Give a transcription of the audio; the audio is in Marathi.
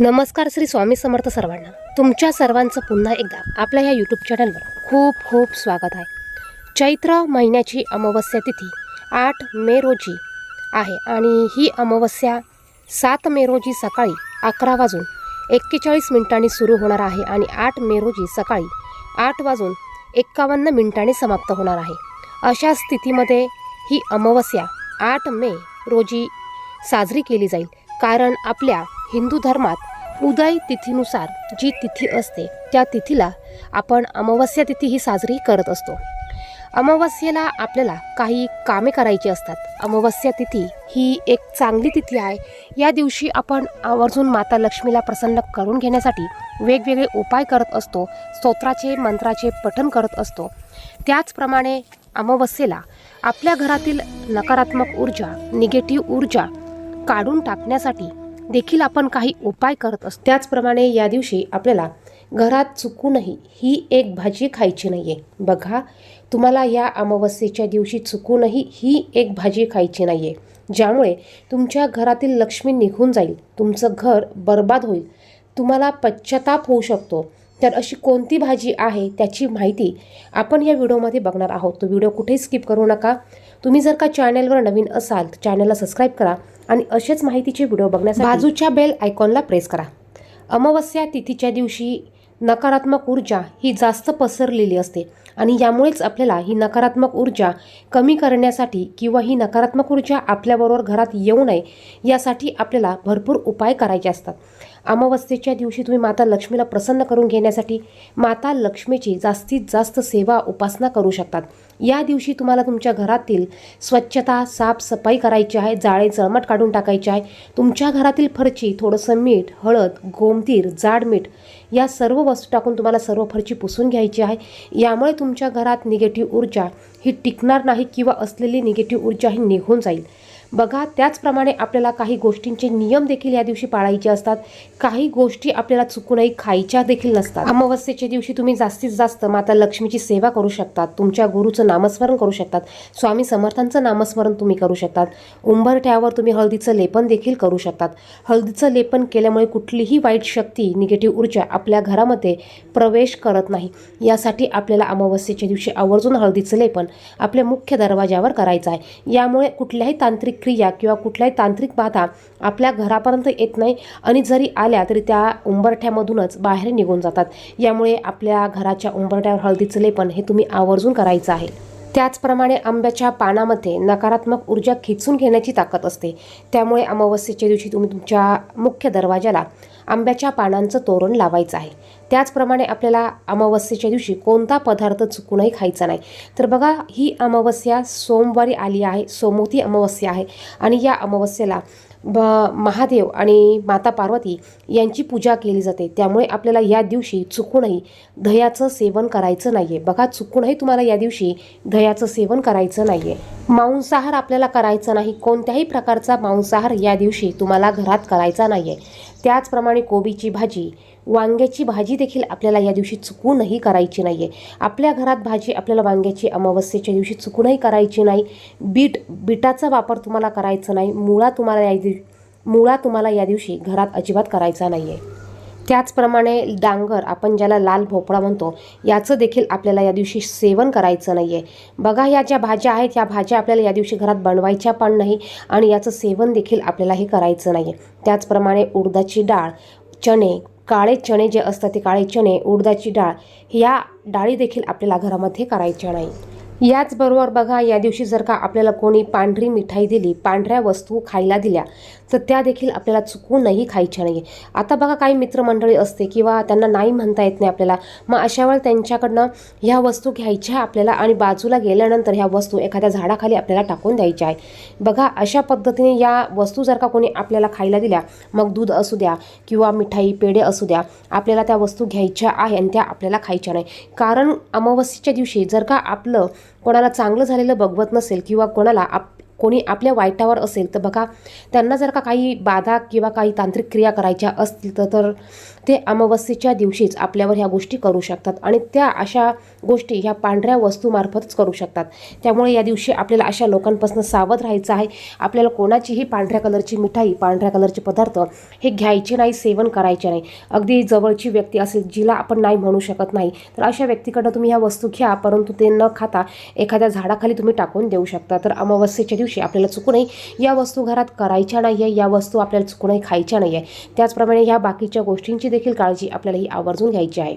नमस्कार श्री स्वामी समर्थ सर्वांना. तुमच्या सर्वांचं पुन्हा एकदा आपल्या या यूट्यूब चॅनलवर खूप खूप स्वागत आहे. चैत्र महिन्याची अमावस्या तिथी आठ मे रोजी आहे आणि ही अमावस्या सात मे रोजी सकाळी अकरा वाजून एक्केचाळीस मिनिटांनी सुरू होणार आहे आणि आठ मे रोजी सकाळी आठ वाजून एक्कावन्न मिनिटांनी समाप्त होणार आहे. अशा स्थितीमध्ये ही अमावस्या आठ मे रोजी साजरी केली जाईल. कारण आपल्या हिंदू धर्मात उदय तिथीनुसार जी तिथी असते त्या तिथीला आपण अमावस्या तिथी ही साजरी करत असतो. अमावस्येला आपल्याला काही कामे करायची असतात. अमावस्या तिथी ही एक चांगली तिथी आहे. या दिवशी आपण आवर्जून माता लक्ष्मीला प्रसन्न करून घेण्यासाठी वेगवेगळे उपाय करत असतो स्तोत्राचे मंत्राचे पठण करत असतो. त्याचप्रमाणे अमावस्येला आपल्या घरातील नकारात्मक ऊर्जा निगेटिव्ह ऊर्जा काढून टाकण्यासाठी देखील आपण काही उपाय करत असतो. त्याचप्रमाणे या दिवशी आपल्याला घरात चुकूनही ही एक भाजी खायची नाही आहे बघा तुम्हाला या अमावस्येच्या दिवशी चुकूनही ही एक भाजी खायची नाही आहे ज्यामुळे तुमच्या घरातील लक्ष्मी निघून जाईल. तुमचं घर बर्बाद होईल. तुम्हाला पश्चाताप होऊ शकतो. तर अशी कोणती भाजी आहे त्याची माहिती आपण या व्हिडिओमध्ये बघणार आहोत. तो व्हिडिओ कुठेही स्किप करू नका. तुम्ही जर का चॅनलवर नवीन असाल तर चॅनलला सबस्क्राईब करा आणि असेच माहितीचे व्हिडिओ बघण्यासाठी बाजूच्या बेल आयकॉनला प्रेस करा. अमावस्या तिथीच्या दिवशी नकारात्मक ऊर्जा ही जास्त पसरलेली असते आणि यामुळेच आपल्याला ही नकारात्मक ऊर्जा कमी करण्यासाठी किंवा ही नकारात्मक ऊर्जा आपल्याबरोबर घरात येऊ नये यासाठी आपल्याला भरपूर उपाय करायचे असतात. अमावस्येच्या दिवशी तुम्ही माता लक्ष्मीला प्रसन्न करून घेण्यासाठी माता लक्ष्मीची जास्तीत जास्त सेवा उपासना करू शकतात. या दिवशी तुम्हाला तुमच्या घरातील स्वच्छता साफसफाई करायची आहे जाळे जळमट काढून टाकायचे आहे. तुमच्या घरातील फरची थोडंसं मीठ हळद गोमतीर जाड मीठ या सर्व वस्तू टाकून तुम्हाला सर्व फरची पुसून घ्यायची आहे. यामुळे तुमच्या घरात निगेटिव्ह ऊर्जा ही टिकणार नाही किंवा असलेली निगेटिव्ह ऊर्जा ही निघून जाईल. बघा त्याचप्रमाणे आपल्याला काही गोष्टींचे नियम देखील या दिवशी पाळायचे असतात. काही गोष्टी आपल्याला चुकूनही खायच्या देखील नसतात. अमावस्येच्या दिवशी तुम्ही जास्तीत जास्त माता लक्ष्मीची सेवा करू शकतात. तुमच्या गुरुचं नामस्मरण करू शकतात. स्वामी समर्थांचं नामस्मरण तुम्ही करू शकतात. उंबरठ्यावर तुम्ही हळदीचं लेपन देखील करू शकतात. हळदीचं लेपन केल्यामुळे कुठलीही वाईट शक्ती निगेटिव्ह ऊर्जा आपल्या घरामध्ये प्रवेश करत नाही. यासाठी आपल्याला अमावस्येच्या दिवशी आवर्जून हळदीचं लेपन आपल्या मुख्य दरवाजावर करायचं आहे. यामुळे कुठल्याही तांत्रिक क्रिया किंवा कुठल्याही तांत्रिक बाधा आपल्या घरापर्यंत येत नाही आणि जरी आल्या तरी त्या उंबरठ्यामधूनच बाहेर निघून जातात. यामुळे आपल्या घराच्या उंबरठ्यावर हळदीचं लेपन हे तुम्ही आवर्जून करायचं आहे. त्याचप्रमाणे आंब्याच्या पानामध्ये नकारात्मक ऊर्जा खिचून घेण्याची ताकद असते. त्यामुळे अमावस्येच्या दिवशी तुम्ही तुमच्या मुख्य दरवाजाला आंब्याच्या पानांचं तोरण लावायचं आहे. त्याचप्रमाणे आपल्याला अमावस्येच्या दिवशी कोणता पदार्थ चुकूनही खायचा नाही. तर बघा ही अमावस्या सोमवारी आली आहे सोमवती अमावस्या आहे. आणि या अमावस्येला ब महादेव आणि माता पार्वती यांची पूजा केली जाते. त्यामुळे आपल्याला या दिवशी चुकूनही दह्याचं सेवन करायचं नाही आहे बघा चुकूनही तुम्हाला या दिवशी दह्याचं सेवन करायचं नाही आहे मांसाहार आपल्याला करायचा नाही. कोणत्याही प्रकारचा मांसाहार या दिवशी तुम्हाला घरात करायचा नाही आहे त्याचप्रमाणे कोबीची भाजी वांग्याची भाजी देखील आपल्याला या दिवशी चुकूनही करायची नाही आहे आपल्या घरात भाजी आपल्याला वांग्याची अमावस्येच्या दिवशी चुकूनही करायची नाही. बीट बीटाचा वापर तुम्हाला करायचा नाही. मुळा तुम्हाला या दिव मुळा तुम्हाला या दिवशी घरात अजिबात करायचा नाही आहे त्याचप्रमाणे डांगर आपण ज्याला लाल भोपळा म्हणतो याचं देखील आपल्याला या दिवशी सेवन करायचं नाही आहे बघा या ज्या भाज्या आहेत या भाज्या आपल्याला या दिवशी घरात बनवायच्या पण नाही आणि याचं सेवन देखील आपल्याला हे करायचं नाही आहे त्याचप्रमाणे उडदाची डाळ चणे काळे चणे जे असतात ते काळे चणे उडदाची डाळ या डाळी देखील आपल्याला घरामध्ये करायच्या नाही. याचबरोबर बघा या दिवशी जर का आपल्याला कोणी पांढरी मिठाई दिली पांढऱ्या वस्तू खायला दिल्या तर त्या देखील आपल्याला चुकूनही खायच्या नाही आता बघा काही मित्रमंडळी असते किंवा त्यांना नाही म्हणता येत नाही आपल्याला मग अशा वेळेला त्यांच्याकडनं ह्या वस्तू घ्यायच्या आपल्याला आणि बाजूला गेल्यानंतर ह्या वस्तू एखाद्या झाडाखाली आपल्याला टाकून द्यायच्या आहे बघा अशा पद्धतीने या वस्तू जर का कोणी आपल्याला खायला दिल्या मग दूध असू द्या किंवा मिठाई पेढे असू द्या आपल्याला त्या वस्तू घ्यायच्या आहे आणि त्या आपल्याला खायच्या नाही. कारण अमावस्येच्या दिवशी जर का आपलं कोणाला चांगलं झालेलं बघवत नसेल किंवा कोणाला आप कोणी आपल्या वाईटावर असेल तर बघा त्यांना जर का काही बाधा किंवा काही तांत्रिक क्रिया करायच्या असतील तर ते अमावस्येच्या दिवशीच आपल्यावर ह्या गोष्टी करू शकतात आणि त्या अशा गोष्टी ह्या पांढऱ्या वस्तूमार्फतच करू शकतात. त्यामुळे या दिवशी आपल्याला अशा लोकांपासून सावध राहायचं आहे. आपल्याला कोणाचीही पांढऱ्या कलरची मिठाई पांढऱ्या कलरचे पदार्थ हे घ्यायचे नाही सेवन करायचे नाही. अगदी जवळची व्यक्ती असेल जिला आपण नाही म्हणू शकत नाही तर अशा व्यक्तीकडनं तुम्ही ह्या वस्तू घ्या परंतु ते न खाता एखाद्या झाडाखाली तुम्ही टाकून देऊ शकता. तर अमावस्येच्या दिवशी आपल्याला चुकूनही या वस्तू घरात करायच्या नाही आहे या वस्तू आपल्याला चुकूनही खायच्या नाही आहे त्याचप्रमाणे ह्या बाकीच्या गोष्टींची देखील काळजी आपल्याला ही आवर्जून घ्यायची आहे.